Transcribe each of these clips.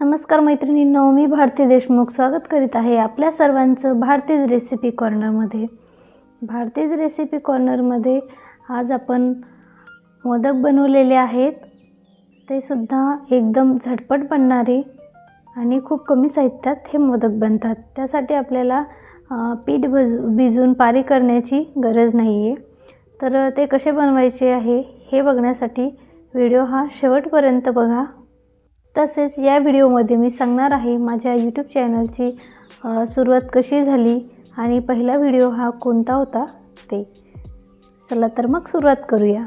नमस्कार मैत्रिणींनो मी भारती देशमुख स्वागत करीत आहे आपल्या सर्वांचं भारतीज रेसिपी कॉर्नरमध्ये भारतीज रेसिपी कॉर्नरमध्ये आज आपण मोदक बनवलेले आहेत. ते सुद्धा एकदम झटपट बनणारे आणि खूप कमी साहित्यात हे मोदक बनतात. त्यासाठी आपल्याला पीठ भज भिजून पारी करण्याची गरज नाही आहे तर ते कसे बनवायचे आहे हे बघण्यासाठी व्हिडिओ हा शेवटपर्यंत बघा. तसेच या व्हिडिओमध्ये मी सांगणार आहे माझ्या यूट्यूब चॅनलची सुरुवात कशी झाली आणि पहिला व्हिडिओ हा कोणता होता ते. चला तर मग सुरुवात करूया.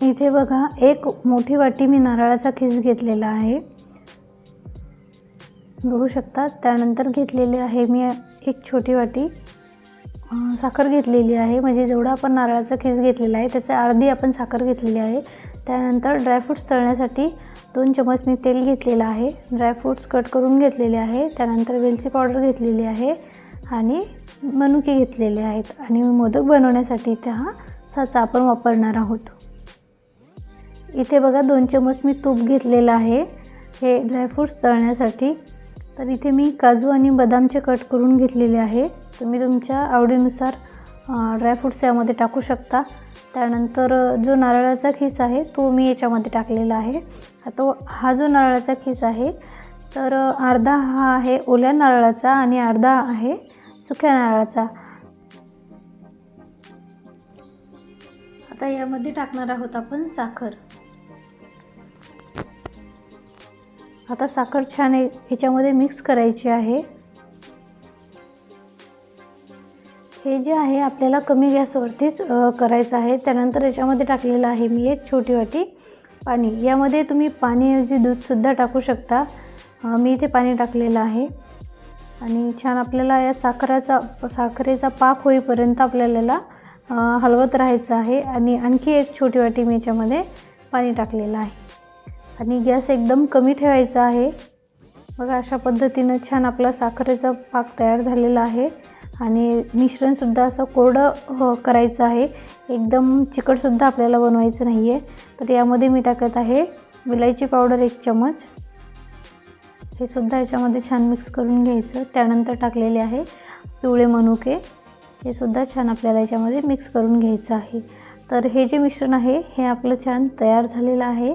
इथे बघा एक मोठी वाटी मी नारळाचा खिस घेतलेला आहे. बघू शकता त्यानंतर घेतलेले आहे मी एक छोटी वाटी. साखर घेतलेली आहे. म्हणजे जेवढा आपण नारळाचा खीस घेतलेला आहे त्याचं अर्धी आपण साखर घेतलेली आहे. त्यानंतर ड्रायफ्रूट्स तळण्यासाठी दोन चमच मी तेल घेतलेलं आहे. ड्रायफ्रूट्स कट करून घेतलेले आहे. त्यानंतर वेलची पावडर घेतलेली आहे आणि मनुके घेतलेले आहेत. आणि मोदक बनवण्यासाठी त्या हा साचा आपण वापरणार आहोत. इथे बघा दोन चमच मी तूप घेतलेलं आहे. हे ड्रायफ्रूट्स तळण्यासाठी. तर इथे मी काजू आणि बदामचे कट करून घेतलेले आहे. तुम्ही तुमच्या आवडीनुसार ड्रायफ्रूट्स यामध्ये टाकू शकता. त्यानंतर जो नारळाचा खीस आहे तो मी याच्यामध्ये टाकलेला आहे. तो हा जो नारळाचा खीस आहे तर अर्धा हा आहे ओल्या नारळाचा आणि अर्धा आहे सुक्या नारळाचा. आता यामध्ये टाकणार आहोत आपण साखर. आता साखर छान याच्यामध्ये ह्याच्यामध्ये मिक्स करायची आहे. हे जे आहे आपल्याला कमी गॅसवरतीच करायचं आहे. त्यानंतर याच्यामध्ये टाकलेलं आहे मी एक छोटी वाटी पाणी. यामध्ये तुम्ही पाणीऐवजी दूधसुद्धा टाकू शकता. मी इथे पाणी टाकलेलं आहे. आणि छान आपल्याला या साखराचा साखरेचा पाक होईपर्यंत आपल्याला हलवत राहायचं आहे. आणि आणखी एक छोटी वाटी मी याच्यामध्ये पाणी टाकलेलं आहे. आणि गॅस एकदम कमी ठेवायचा आहे. बघा अशा पद्धतीनं छान आपला साखरेचा पाक तयार झालेला आहे. आणि मिश्रणसुद्धा असं कोरडं हो, करायचं आहे. एकदम चिकटसुद्धा आपल्याला बनवायचं नाही आहे तर यामध्ये मी टाकत आहे विलायची पावडर एक चमच. हे सुद्धा याच्यामध्ये छान मिक्स करून घ्यायचं. त्यानंतर टाकलेले आहे पिवळे मनुके. हे सुद्धा छान आपल्याला याच्यामध्ये मिक्स करून घ्यायचं आहे. तर हे जे मिश्रण आहे हे आपलं छान तयार झालेलं आहे.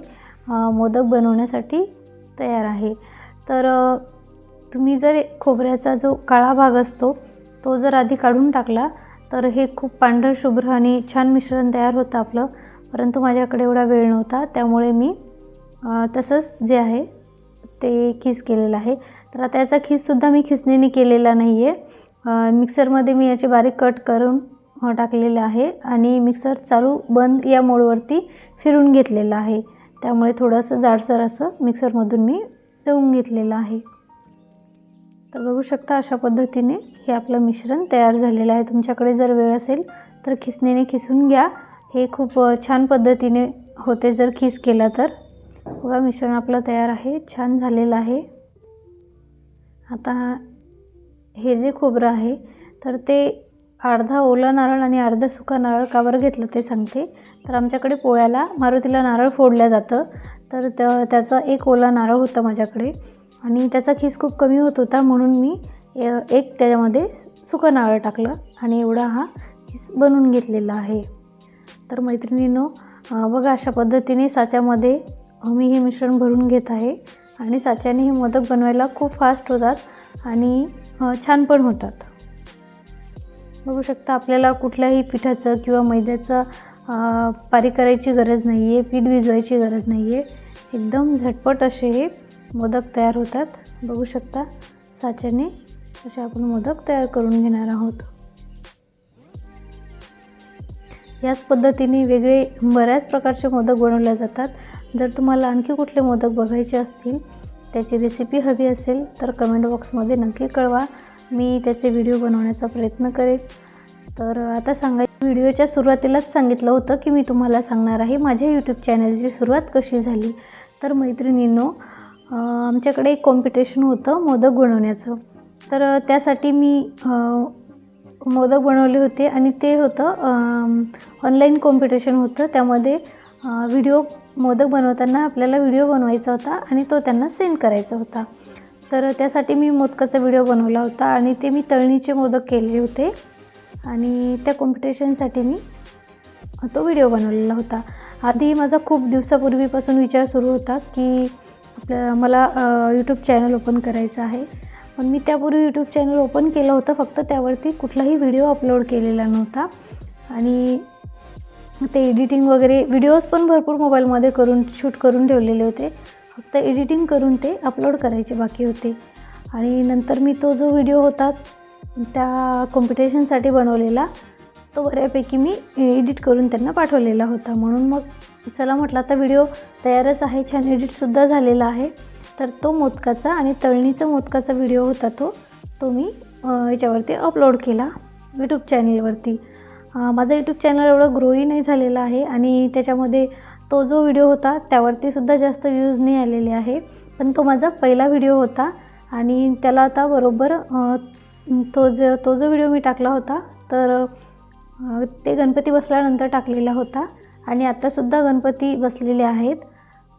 मोदक बनवण्यासाठी तयार आहे. तर तुम्ही जर खोबऱ्याचा जो काळा भाग असतो तो जर आधी काढून टाकला तर हे खूप पांढरं शुभ्र आणि छान मिश्रण तयार होतं आपलं. परंतु माझ्याकडे एवढा वेळ नव्हता त्यामुळे मी तसंच जे आहे ते खीस केलेलं आहे. तर आता याचा खीससुद्धा मी खिसणीने केलेला नाही आहे मिक्सरमध्ये मी याचे बारीक कट करून टाकलेलं आहे आणि मिक्सर चालू बंद या मोडवरती फिरून घेतलेलं आहे. त्यामुळे थोडंसं जाडसर असं मिक्सरमधून मी तळून घेतलेलं आहे. तर बघू शकता अशा पद्धतीने हे आपलं मिश्रण तयार झालेलं आहे. तुमच्याकडे जर वेळ असेल तर खिसणीने खिसून घ्या. हे खूप छान पद्धतीने होते जर खीस केला तर. बघा मिश्रण आपलं तयार आहे. छान झालेलं आहे. आता हे जे खोबरं आहे तर ते अर्धा ओला नारळ आणि अर्धा सुका नारळ कावर घेतलं ते सांगते. तर आमच्याकडे पोळ्याला मारुतीला नारळ फोडलं जातं. तर त्याचा एक ओला नारळ होता माझ्याकडे. आणि त्याचा खीस खूप कमी होत होता म्हणून मी एक त्याच्यामध्ये सुकं नारळ टाकलं आणि एवढा हा बनवून घेतलेला आहे. तर मैत्रिणींनो बघा अशा पद्धतीने साच्यामध्ये मी हे मिश्रण भरून घेत आहे आणि साच्याने हे मोदक बनवायला खूप फास्ट होतात आणि छान पण होतात. बघू शकता आपल्याला कुठल्याही पिठाचं किंवा मैद्याचं पारी करायची गरज नाही आहे पीठ भिजवायची गरज नाही आहे एकदम झटपट असे हे मोदक तयार होतात. बघू शकता साच्याने असे आपण मोदक तयार करून घेणार आहोत. याच पद्धतीने वेगळे बऱ्याच प्रकारचे मोदक बनवले जातात. जर तुम्हाला आणखी कुठले मोदक बघायचे असतील त्याची रेसिपी हवी असेल तर कमेंट बॉक्समध्ये नक्की कळवा. मी त्याचे व्हिडिओ बनवण्याचा प्रयत्न करेन. तर आता सांगा व्हिडिओच्या सुरुवातीलाच सांगितलं होतं की मी तुम्हाला सांगणार आहे माझ्या यूट्यूब चॅनलची सुरुवात कशी झाली. तर मैत्रिणींनो आमच्याकडे एक कॉम्पिटिशन होतं मोदक बनवण्याचं. तर त्यासाठी मी मोदक बनवले होते आणि ते होतं ऑनलाईन कॉम्पिटिशन होतं. त्यामध्ये व्हिडिओ मोदक बनवताना आपल्याला व्हिडिओ बनवायचा होता आणि तो त्यांना सेंड करायचा होता. तर त्यासाठी मी मोदकाचा व्हिडिओ बनवला होता आणि ते मी तळणीचे मोदक केले होते. आणि त्या कॉम्पिटिशनसाठी मी तो व्हिडिओ बनवलेला होता. आधी माझा खूप दिवसापूर्वीपासून विचार सुरू होता की आपल्या मला यूट्यूब चॅनल ओपन करायचं आहे. पण मी त्यापूर्वी यूट्यूब चॅनल ओपन केलं होतं. फक्त त्यावरती कुठलाही व्हिडिओ अपलोड केलेला नव्हता. आणि ते एडिटिंग वगैरे व्हिडिओज पण भरपूर मोबाईलमध्ये करून शूट करून ठेवलेले होते. फक्त एडिटिंग करून ते अपलोड करायचे बाकी होते. आणि नंतर मी तो जो व्हिडिओ होता त्या कॉम्पिटिशनसाठी बनवलेला तो बऱ्यापैकी मी एडिट करून त्यांना पाठवलेला होता. म्हणून मग चला म्हटलं आता व्हिडिओ तयारच आहे छान एडिटसुद्धा झालेला आहे. तर तो मोदकाचा आणि तळणीचा मोदकाचा व्हिडिओ होता तो. तो मी याच्यावरती अपलोड केला यूट्यूब चॅनलवरती माझा यूट्यूब चॅनल एवढं ग्रोही नाही झालेला आहे आणि त्याच्यामध्ये तो जो व्हिडिओ होता त्यावरती सुद्धा जास्त व्ह्यूज नाही आलेले आहे. पण तो माझा पहिला व्हिडिओ होता आणि त्याला आता बरोबर तो जो तो जो व्हिडिओ मी टाकला होता तर ते गणपती बसल्यानंतर टाकलेला होता आणि आत्तासुद्धा गणपती बसलेले आहेत.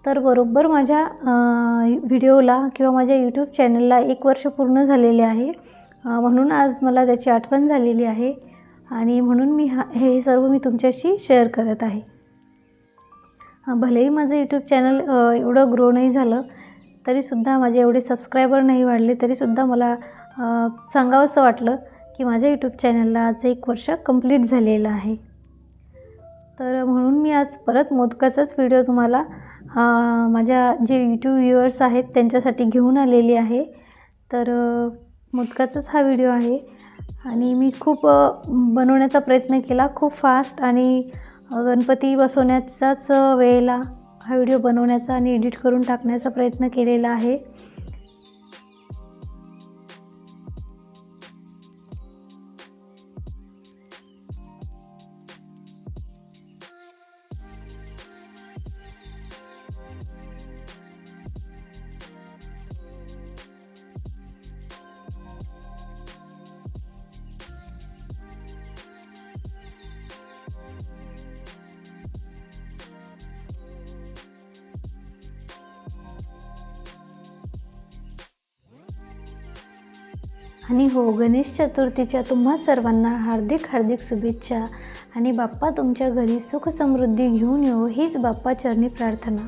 तर बरोबर माझ्या व्हिडिओला किंवा माझ्या यूट्यूब चॅनलला एक वर्ष पूर्ण झालेले आहे. म्हणून आज मला त्याची आठवण झालेली आहे आणि म्हणून मी हा हे सर्व मी तुमच्याशी शेअर करत आहे. भलेही माझं यूट्यूब चॅनल एवढं ग्रो नाही झालं तरीसुद्धा माझे एवढे सबस्क्रायबर नाही वाढले तरीसुद्धा मला सांगावंसं वाटलं की माझ्या यूट्यूब चॅनलला आज एक वर्ष कंप्लीट झालेलं आहे. तर म्हणून मी आज परत मोदकाचाच व्हिडिओ तुम्हाला माझ्या जे यूट्यूब व्ह्युअर्स आहेत त्यांच्यासाठी घेऊन आलेली आहे. तर मोदकाचाच हा व्हिडिओ आहे. आणि मी खूप बनवण्याचा प्रयत्न केला खूप फास्ट आणि गणपती बसवण्याचाच वेळेला हा व्हिडिओ बनवण्याचा आणि एडिट करून टाकण्याचा प्रयत्न केलेला आहे. आणि हो गणेश चतुर्थीच्या तुम्हा सर्वांना हार्दिक हार्दिक शुभेच्छा. आणि बाप्पा तुमच्या घरी सुख समृद्धी घेऊन येऊ हीच बाप्पा चरणी प्रार्थना.